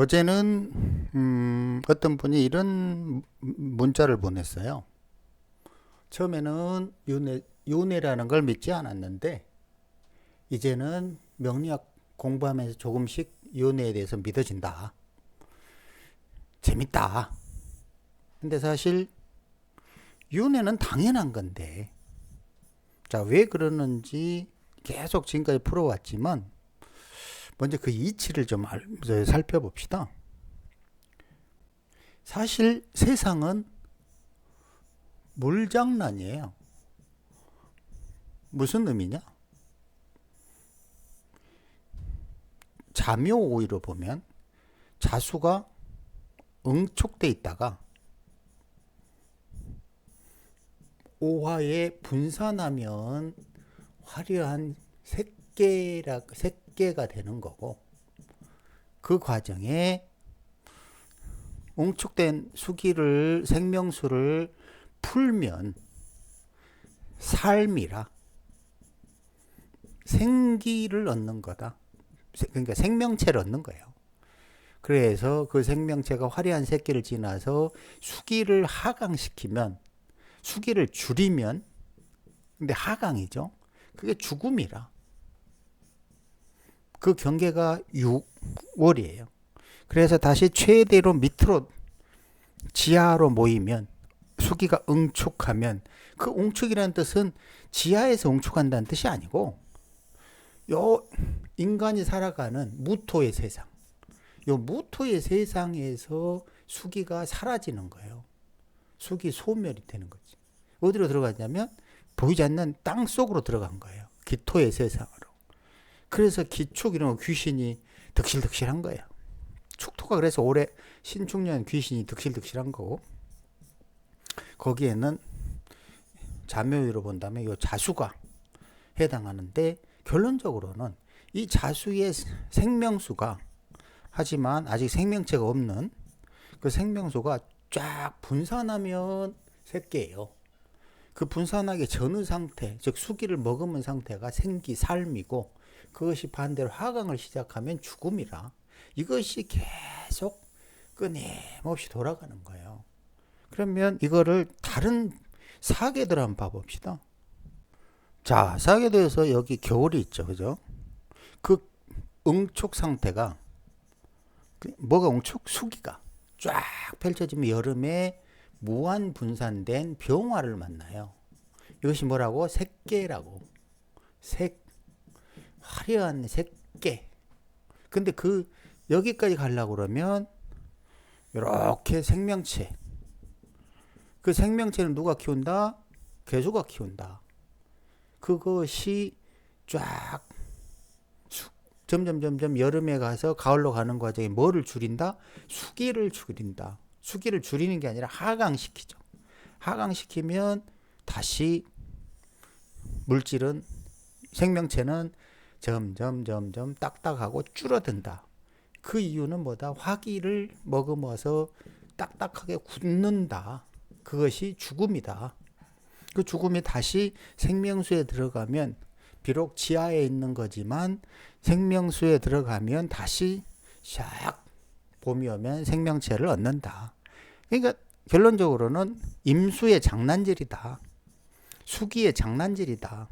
어제는 음, 어떤 분이 이런 문자를 보냈어요. 처음에는 윤회, 윤회라는 걸 믿지 않았는데 이제는 명리학 공부하면서 조금씩 윤회에 대해서 믿어진다. 재밌다. 근데 사실 윤회는 당연한 건데 자, 왜 그러는지 계속 지금까지 풀어왔지만 먼저 그 이치를 좀 알, 살펴봅시다. 사실 세상은 물장난이에요. 무슨 의미냐? 자묘오이로 보면 자수가 응축돼 있다가 오화에 분산하면 화려한 색계라 색 계가 되는 거고 그 과정에 웅축된 수기를 생명수를 풀면 삶이라 생기를 얻는 거다. 그러니까 생명체를 얻는 거예요. 그래서 그 생명체가 화려한 새끼를 지나서 수기를 하강시키면 수기를 줄이면 근데 하강이죠. 그게 죽음이라. 그 경계가 6월이에요. 그래서 다시 최대로 밑으로 지하로 모이면 수기가 응축하면 그 응축이라는 뜻은 지하에서 응축한다는 뜻이 아니고 요 인간이 살아가는 무토의 세상 요 무토의 세상에서 수기가 사라지는 거예요. 수기 소멸이 되는 거지. 어디로 들어갔냐면 보이지 않는 땅 속으로 들어간 거예요. 기토의 세상으로. 그래서 기축 이런 거 귀신이 득실득실한 거예요. 축토가 그래서 올해 신축년 귀신이 득실득실한 거고 거기에는 자묘위로 본다면 이 자수가 해당하는데 결론적으로는 이 자수의 생명수가 하지만 아직 생명체가 없는 그 생명수가 쫙 분산하면 새끼예요. 그 분산하기 전의 상태, 즉 수기를 머금은 상태가 생기, 삶이고 그것이 반대로 하강을 시작하면 죽음이라 이것이 계속 끊임없이 돌아가는 거예요. 그러면 이거를 다른 사계들 한번 봐봅시다. 자, 사계도에서 여기 겨울이 있죠. 그죠? 그 응축 상태가 그 뭐가 응축? 수기가 쫙 펼쳐지면 여름에 무한 분산된 병화를 만나요. 이것이 뭐라고? 색계라고. 색 화려한 색계. 근데 그 여기까지 가려고 그러면 이렇게 생명체. 그 생명체는 누가 키운다? 개수가 키운다. 그것이 쫙 점점 점점 여름에 가서 가을로 가는 과정에 뭐를 줄인다? 수기를 줄인다. 수기를 줄이는 게 아니라 하강시키죠. 하강시키면 다시 물질은 생명체는 점점 점점 딱딱하고 줄어든다. 그 이유는 뭐다? 화기를 머금어서 딱딱하게 굳는다. 그것이 죽음이다. 그 죽음이 다시 생명수에 들어가면 비록 지하에 있는 거지만 생명수에 들어가면 다시 샥 봄이 오면 생명체를 얻는다. 그러니까 결론적으로는 임수의 장난질이다. 수기의 장난질이다.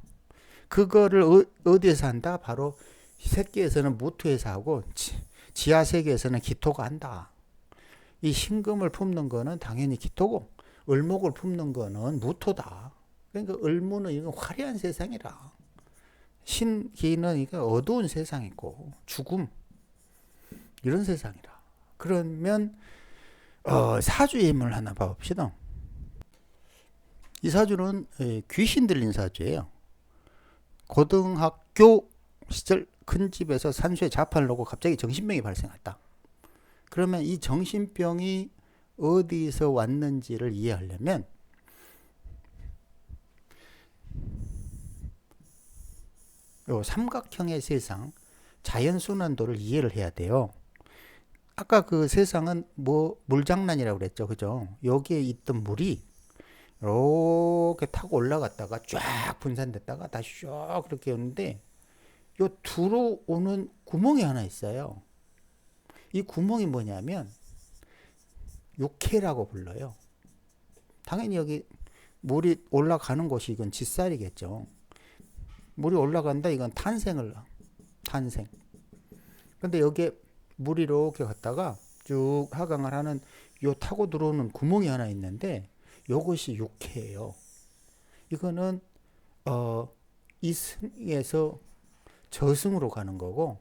그거를 어, 디에서 한다? 바로 새끼에서는 무토에서 하고 지 하 세계에서는 기토가 한다. 이 신금을 품는 거는 당연히 기토고 을목을 품는 거는 무토다. 그러니까 을무는 이건 화려한 세상이라. 신기는 이거 어두운 세상이고 죽음 이런 세상이라. 그러면 어, 사주의 힘을 하나 봐봅시다. 이 사주는 귀신 들린 사주예요. 고등학교 시절 큰 집에서 산수에 자판을 놓고 갑자기 정신병이 발생했다. 그러면 이 정신병이 어디서 왔는지를 이해하려면 요 삼각형의 세상 자연순환도를 이해를 해야 돼요. 아까 그 세상은 뭐 물장난이라고 그랬죠. 그죠? 여기에 있던 물이 이렇게 타고 올라갔다가 쫙 분산됐다가 다시 쭉 그렇게 오는데 요 들어오는 구멍이 하나 있어요. 이 구멍이 뭐냐면 육회라고 불러요. 당연히 여기 물이 올라가는 곳이 이건 짓살이겠죠. 물이 올라간다 이건 탄생을 탄생. 근데 여기에 물이 이렇게 갔다가 쭉 하강을 하는 요 타고 들어오는 구멍이 하나 있는데 요것이 육회예요. 이거는 어 이승에서 저승으로 가는 거고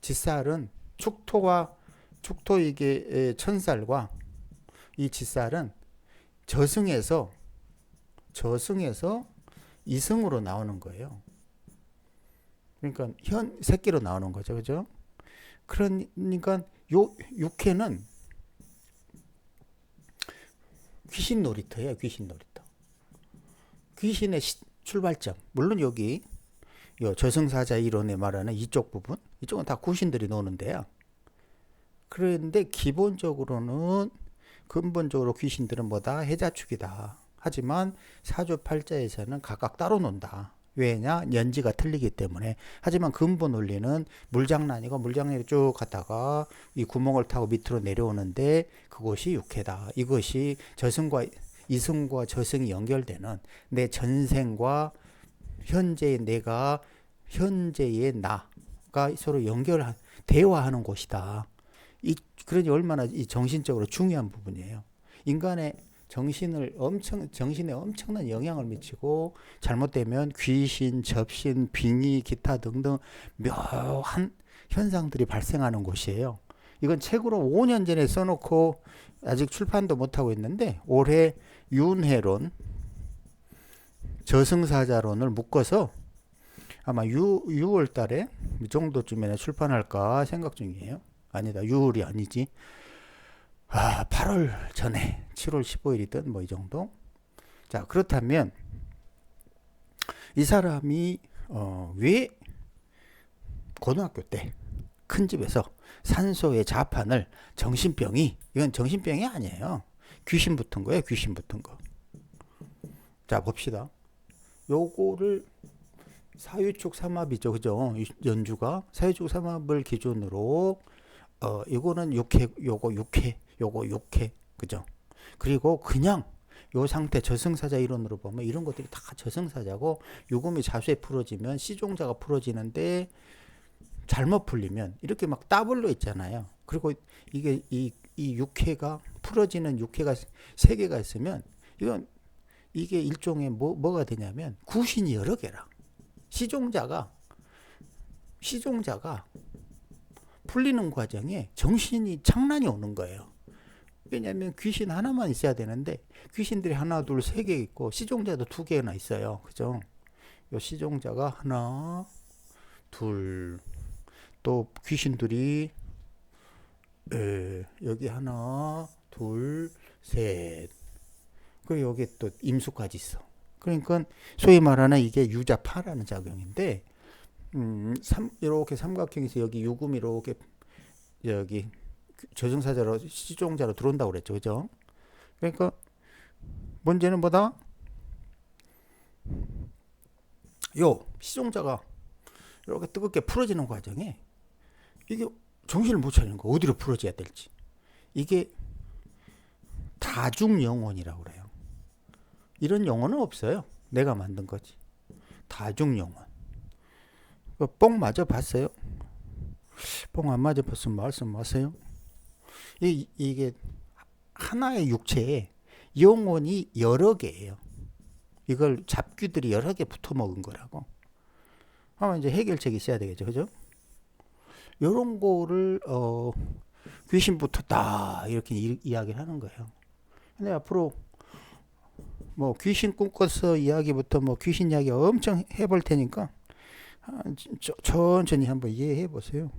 짓살은 축토와 축토 이게 에, 천살과 이 짓살은 저승에서 저승에서 이승으로 나오는 거예요. 그러니까 현 새끼로 나오는 거죠, 그죠? 그러니까 요 육회는 귀신 놀이터예요, 귀신 놀이터. 귀신의 시, 출발점. 물론 여기 요 저승사자 이론에 말하는 이쪽 부분, 이쪽은 다 귀신들이 노는데요. 그런데 기본적으로는 근본적으로 귀신들은 뭐다 해자축이다. 하지만 사주팔자에서는 각각 따로 논다. 왜냐? 연지가 틀리기 때문에. 하지만 근본 원리는 물장난이고 물장난이 쭉 갔다가 이 구멍을 타고 밑으로 내려오는데 그것이 육해다. 이것이 저승과 이승과 저승이 연결되는 내 전생과 현재의 내가 현재의 나가 서로 연결 대화하는 곳이다. 이 그러니 얼마나 이 정신적으로 중요한 부분이에요. 인간의 정신을 엄청 정신에 엄청난 영향을 미치고 잘못되면 귀신, 접신, 빙의, 기타 등등 묘한 현상들이 발생하는 곳이에요. 이건 책으로 5년 전에 써놓고 아직 출판도 못하고 있는데 올해 윤회론, 저승사자론을 묶어서 아마 6, 6월 달에 이 정도쯤에 출판할까 생각 중이에요. 아니다. 6월이 아니지. 아, 8월 전에 7월 15일이든 뭐 이 정도. 자, 그렇다면 이 사람이 어, 왜 고등학교 때 큰 집에서 산소의 자판을 정신병이 이건 정신병이 아니에요. 귀신 붙은 거예요. 귀신 붙은 거. 자, 봅시다. 요거를 사유축 삼합이죠. 그죠? 연주가 사유축 삼합을 기준으로 어, 이거는 육회, 요거 육회, 요거 육회, 그죠? 그리고 그냥 요 상태 저승사자 이론으로 보면 이런 것들이 다 저승사자고 요금이 자수에 풀어지면 시종자가 풀어지는데 잘못 풀리면 이렇게 막 더블로 있잖아요. 그리고 이게 이, 이 육회가 풀어지는 육회가 세 개가 있으면 이건 이게 일종의 뭐, 뭐가 되냐면 구신이 여러 개라. 시종자가 시종자가 풀리는 과정에 정신이 장난이 오는 거예요. 왜냐하면 귀신 하나만 있어야 되는데 귀신들이 하나 둘 세 개 있고 시종자도 두 개나 있어요. 그죠? 요 시종자가 하나 둘 또 귀신들이 에, 여기 하나 둘셋 그리고 여기 또 임수까지 있어. 그러니까 소위 말하는 이게 유자파라는 작용인데 음, 삼, 이렇게 삼각형에서 여기 유금이 이렇게 여기 저승사자로 시종자로 들어온다고 그랬죠. 그죠? 그러니까 문제는 뭐다? 요 시종자가 이렇게 뜨겁게 풀어지는 과정에 이게 정신을 못 차리는 거 어디로 풀어져야 될지 이게 다중 영혼이라고 그래요. 이런 영혼은 없어요. 내가 만든 거지. 다중 영혼. 뽕 맞아 봤어요? 뽕 안 맞아 봤으면 말씀하세요. 이, 이게 하나의 육체에 영혼이 여러 개예요. 이걸 잡귀들이 여러 개 붙어 먹은 거라고. 하면 이제 해결책이 있어야 되겠죠. 그죠? 요런 거를 어 귀신 붙었다 이렇게 이, 이야기를 하는 거예요. 근데 앞으로 뭐 귀신 꿈꿔서 이야기부터 뭐 귀신 이야기 엄청 해볼 테니까 아, 천천히 한번 이해해 보세요.